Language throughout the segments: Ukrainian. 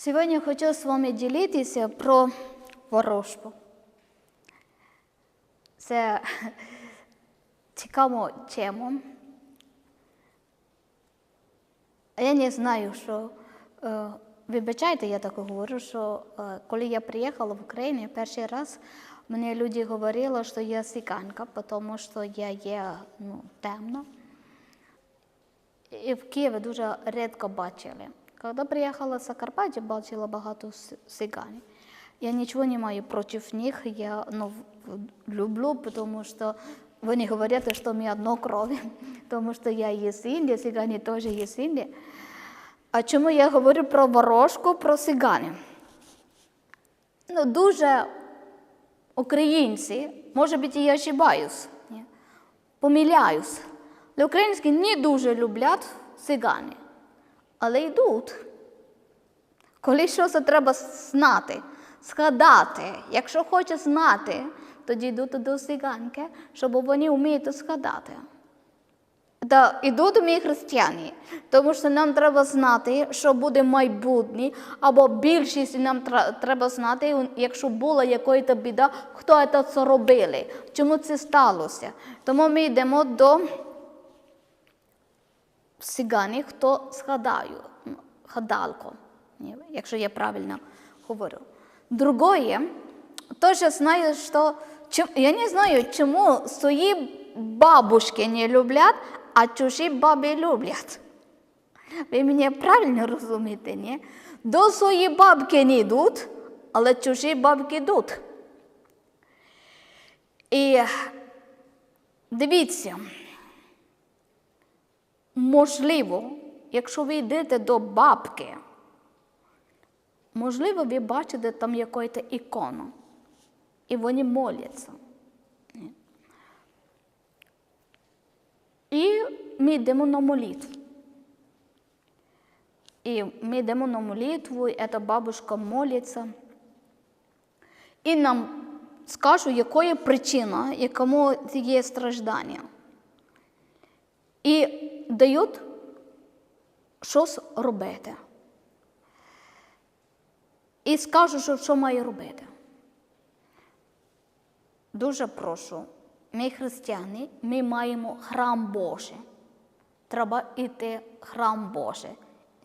Сьогодні хочу з вами ділитися про ворожбу. Це цікаво тему. Я не знаю, що е, вибачайте, я так говорю, що е, коли я приїхала в Україну перший раз, мені люди говорили, що я сиканка, тому що я є ну, темна. І в Києві дуже рідко бачили. Коли приїхала з Закарпаття, бачила багато с- цыган. Я нічого не маю проти них, я ну, в- люблю, тому що вони говорять, що ми одно крові, тому що я є з Індії, цыгани теж є з Індії. А чому я говорю про ворожку, про цыганів? Ну, дуже українці, може бути, я ошибаюсь, ні, помиляюсь. Але українські не дуже люблять цигани, але йдуть. Коли щось треба знати, згадати, якщо хоче знати, тоді йдуть до циганки, щоб вони вміють згадати. Та йдуть ми християни, тому що нам треба знати, що буде майбутнє, або більшість нам треба знати, якщо була якась біда, хто це це робили, чому це сталося. Тому ми йдемо до цигани, хто згадаю, гадалко, якщо я правильно говорю. Другое, теж знаю, чим- я не знаю, чому свої бабушки не люблять, а чужі баби люблять. Ви мене правильно розумієте, ні? До своєї бабки не йдуть, але чужі бабки йдуть. І дивіться, можливо, якщо ви йдете до бабки, можливо, ви бачите там якусь ікону, і вони моляться. І ми йдемо на молитву. І ми йдемо на молитву, і ця бабушка молиться. І нам скажуть, якою причина, якому є страждання. І дають щось робити. І скажуть, що, що має робити. Дуже прошу, ми християни, ми маємо храм Божий. Треба йти храм Божий.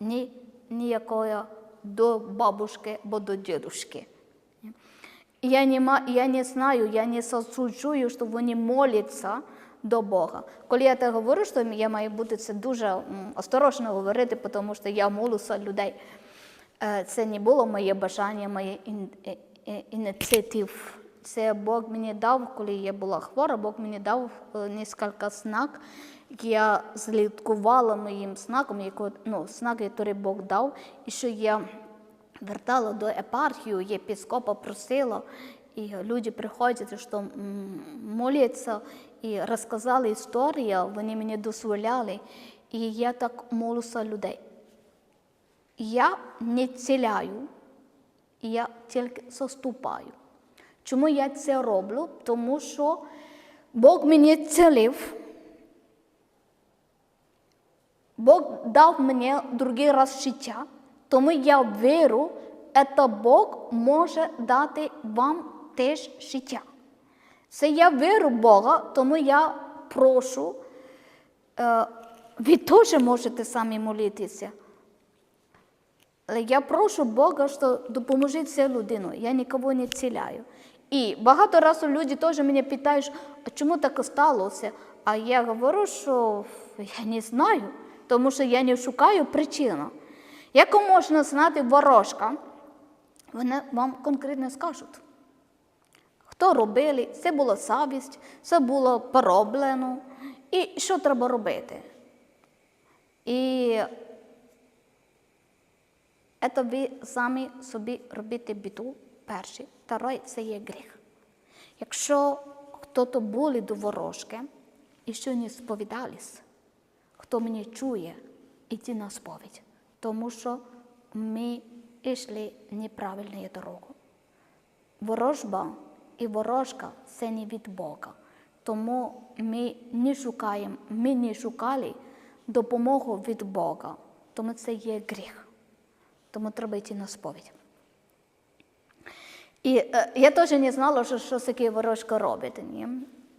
Ні ніякої до бабушки або до дідушки. Я не, я не знаю, я не засуджую, що вони моляться до Бога. Коли я так говорю, що я маю бути це дуже осторожно говорити, тому що я молюся людей. Е, Це не було моє бажання, моє е- е- ініціатив. Це Бог мені дав, коли я була хвора, Бог мені дав кілька знак. Я слідкувала моїм знаком, яко- ну, знак, який Бог дав, і що я вертала до епархію, єпископа просила, і люди приходять, що моляться, і розказали історію, вони мені дозволяли, і я так молюся людей. Я не ціляю, я тільки заступаю. Чому я це роблю? Тому що Бог мені цілив, Бог дав мені другий раз життя, тому я вірю, що Бог може дати вам теж життя. Це я вірю в Бога, тому я прошу, е, ви теж можете самі молитися. Але я прошу Бога, що допоможи цій людину. Я нікого не ціляю. І багато разів люди теж мене питають, а чому так сталося? А я говорю, що я не знаю, тому що я не шукаю причину. Як можна знати ворожка? Вони вам конкретно скажуть. Хто робили, це була совість, це було пороблено. І що треба робити? І це ви самі собі робите біду перший. Второй – це є гріх. Якщо хтось були до ворожки і ще не сповідались, хто мене чує, іти на сповідь, тому що ми йшли неправильною дорогою. Ворожба і ворожка це не від Бога. Тому ми не шукаємо, ми не шукали допомогу від Бога, тому це є гріх. тому треба йти на сповідь. І е, я теж не знала, що, що таке ворожка робить. Ні.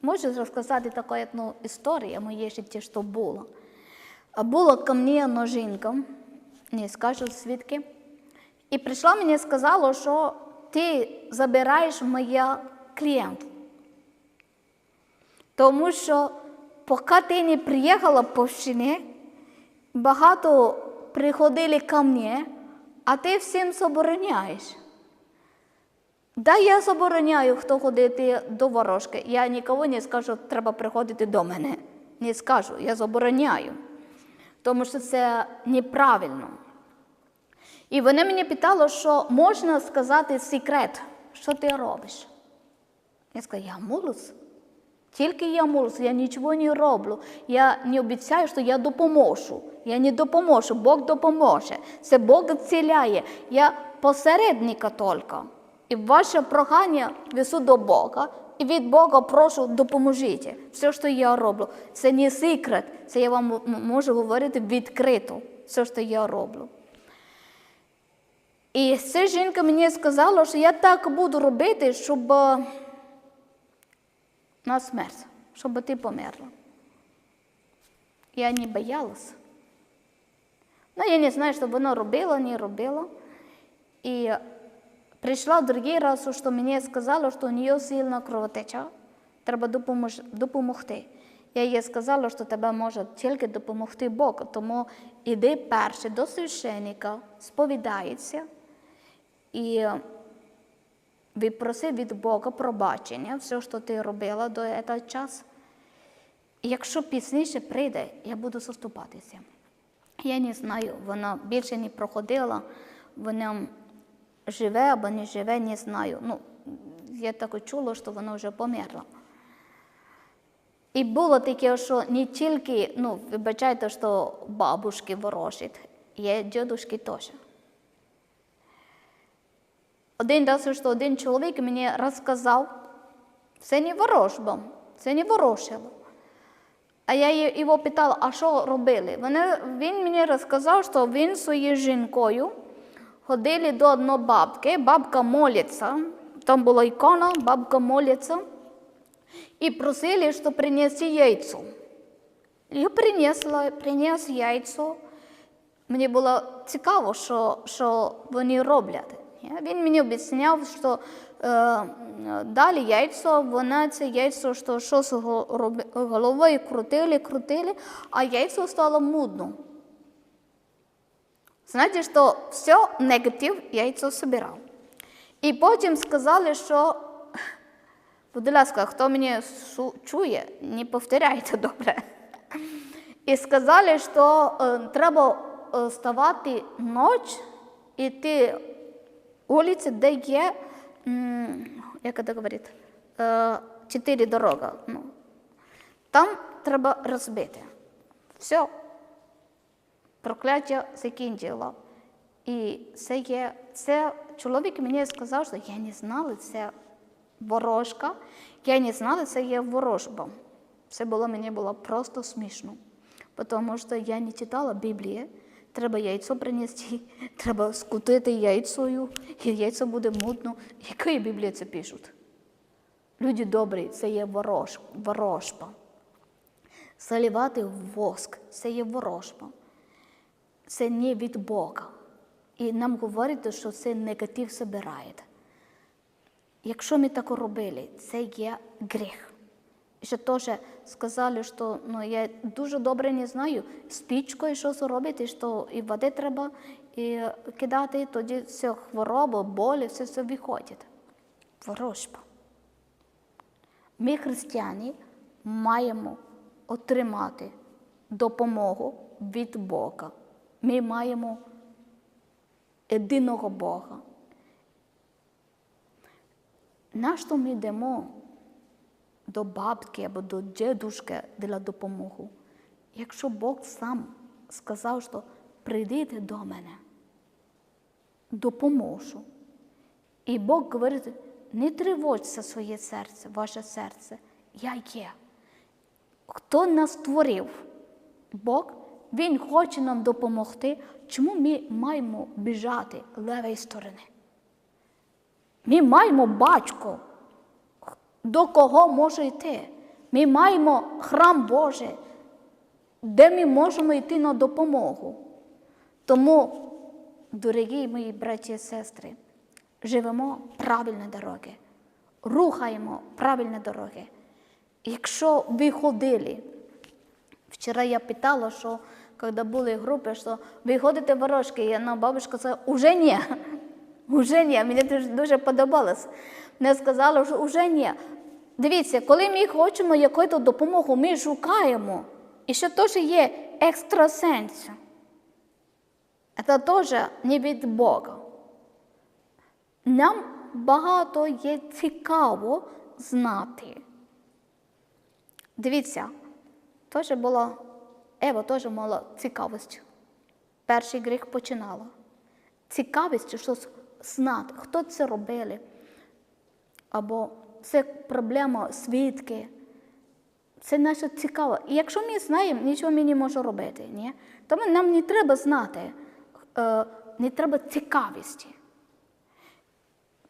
Можу розказати таку одну історію, моє життя, що було. А Була ко мені одна не скажу свідки, і прийшла мені і сказала, що ти забираєш моя клієнт. Тому що поки ти не приїхала по вщині, багато приходили ко мені, а ти всім забороняєш. Да, я забороняю, хто ходити до ворожки. Я нікому не скажу, треба приходити до мене. Не скажу, я забороняю. Тому що це неправильно. І вони мені питали, що можна сказати секрет, що ти робиш. Я сказала, я молюсь. Тільки я молюсь, я нічого не роблю. Я не обіцяю, що я допоможу. Я не допоможу, Бог допоможе. Це Бог зціляє. Я посередника тільки. І ваше прохання весу до Бога. І від Бога прошу, допоможіть. Все, що я роблю, це не секрет, це я вам можу говорити відкрито, все, що я роблю. І ця жінка мені сказала, що я так буду робити, щоб е, на смерть, щоб ти померла. Я не боялась. Ну, я не знаю, що вона робила, не робила. І прийшла другий раз, що мені сказала, що у неї сильна кровотеча, треба допомогти. Я їй сказала, що тебе може тільки допомогти Бог, тому іди перше до священника, сповідається і відпроси від Бога пробачення, все, що ти робила до цього часу. Якщо пізніше прийде, я буду заступатися. Я не знаю, вона більше не проходила, вона живе або не живе, не знаю. Ну, я так чула, що вона вже померла. І було таке, що не тільки, ну, вибачайте, що бабушки ворожать, є дідушки теж. Один раз, що один чоловік мені розказав, це не ворожба, це не ворожило. А я його питала, а що робили? Вони, він мені розказав, що він своєю жінкою ходили до одної бабки, бабка молиться, там була ікона, бабка молиться, і просили, що принеси яйцо. Я принесла, приніс яйцо. Мені було цікаво, що, що вони роблять. Він мені об'ясняв, що е, далі яйцо, вона це яйцо, що, що з головою крутили, крутили, а яйцо стало мудно. Знаєте, що все негатив яйцо собирав. І потім сказали, що, будь ласка, хто мене чує, не повторяйте добре. І сказали, що е, треба е, ставати ніч, іти вулиці, де є, м, як це говорить, е, чотири дороги. Ну, там треба розбити. Все. Прокляття закінчило. І це є, це чоловік мені сказав, що я не знала, це ворожка, я не знала, це є ворожба. Це було мені було просто смішно. Тому що я не читала Біблії, треба яйцо принести, треба скутити яйцею, і яйцо буде мутно. Якої Біблії це пишуть? Люди добрі, це є ворож, ворожба. Заливати воск це є ворожба. Це не від Бога. І нам говорять, що це негатив збирає. Якщо ми так робили, це є гріх. І ще теж сказали, що ну, я дуже добре не знаю, спічкою що зробити, що і води треба і кидати, тоді все хвороба, болі, все все виходить. Ворожба. Ми, християни, маємо отримати допомогу від Бога. Ми маємо єдиного Бога. Нащо ми йдемо до бабки або до дідушки для допомоги? Якщо Бог сам сказав, що прийдіть до мене, допоможу. І Бог говорить, не тривожся своє серце, ваше серце, я є. Хто нас створив? Бог Він хоче нам допомогти. Чому ми маємо біжати левої сторони? Ми маємо батько, до кого може йти. Ми маємо храм Божий, де ми можемо йти на допомогу. Тому, дорогі мої браті і сестри, живемо правильні дороги, рухаємо правильні дороги. Якщо ви ходили, вчора я питала, що коли були групи, що ви ходите ворожки, і одна бабушка сказала, уже ні. Уже ні, мені дуже, подобалось. Вона сказала, що уже ні. Дивіться, коли ми хочемо якусь допомогу, ми шукаємо. І що теж є екстрасенс. Це теж не від Бога. Нам багато є цікаво знати. Дивіться, теж було, Ева теж мала цікавість. Перший гріх починала. Цікавість щось знати, хто це робили. Або це проблема свідки. Це наше цікаво. І якщо ми знаємо, нічого ми не можемо робити. Ні? Тому нам не треба знати, е, не треба цікавості.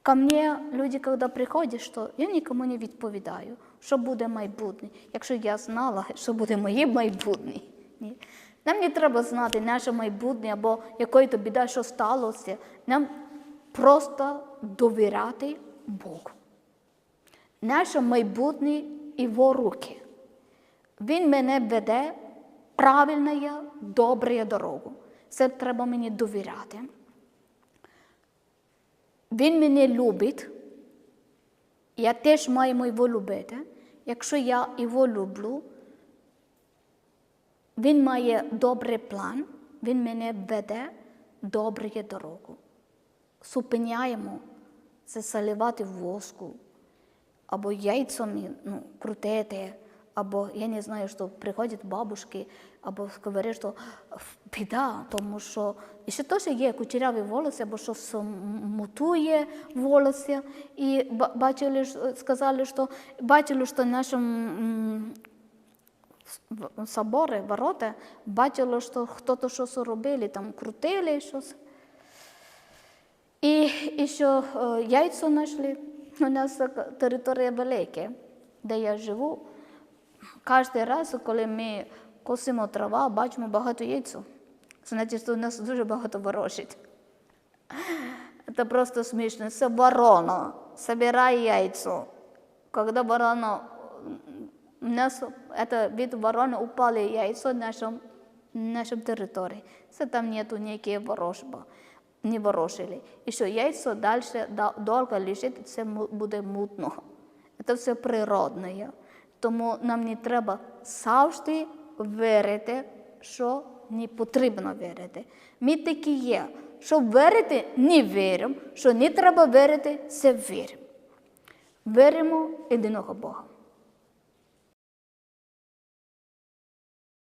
Ко мне люди, коли приходять, що я нікому не відповідаю, що буде майбутнє, якщо я знала, що буде моє майбутнє. Ні. Нам не треба знати наше майбутнє або якої то біда, що сталося. Нам просто довіряти Богу. Наше майбутнє його руки. Він мене веде правильною, доброю дорогу. Це треба мені довіряти. Він мене любить, я теж маю його любити. Якщо я його люблю, він має добрий план, він мене веде доброю дорогу. Зупиняємо це заливати воску, або яйцями ну, крутити, або я не знаю, що приходять бабушки, або говорять, що біда, тому що і ще теж є кучеряві волосся, або що мутує волосся. І бачили, сказали, що бачили, що в нашому собори, ворота, бачили, що хтось щось робили, там крутили щось. І, і що е, яйця знайшли. У нас територія велика, де я живу. Кожен раз, коли ми косимо трава, бачимо багато яйця. Значить, що у нас дуже багато ворожить. Це просто смішно. Це ворона собирає яйця. Когда ворона, у нас это від ворони упали яйця в нашому, нашому території. Це там нету ніякої ворожби, не ворожили. І що яйцо далі довго лежить, це буде мутно. Це все природне. Тому нам не треба завжди вірити, що не потрібно вірити. Ми такі є. Щоб вірити, не віримо. Що не треба вірити, це віримо. Віримо єдиного Бога.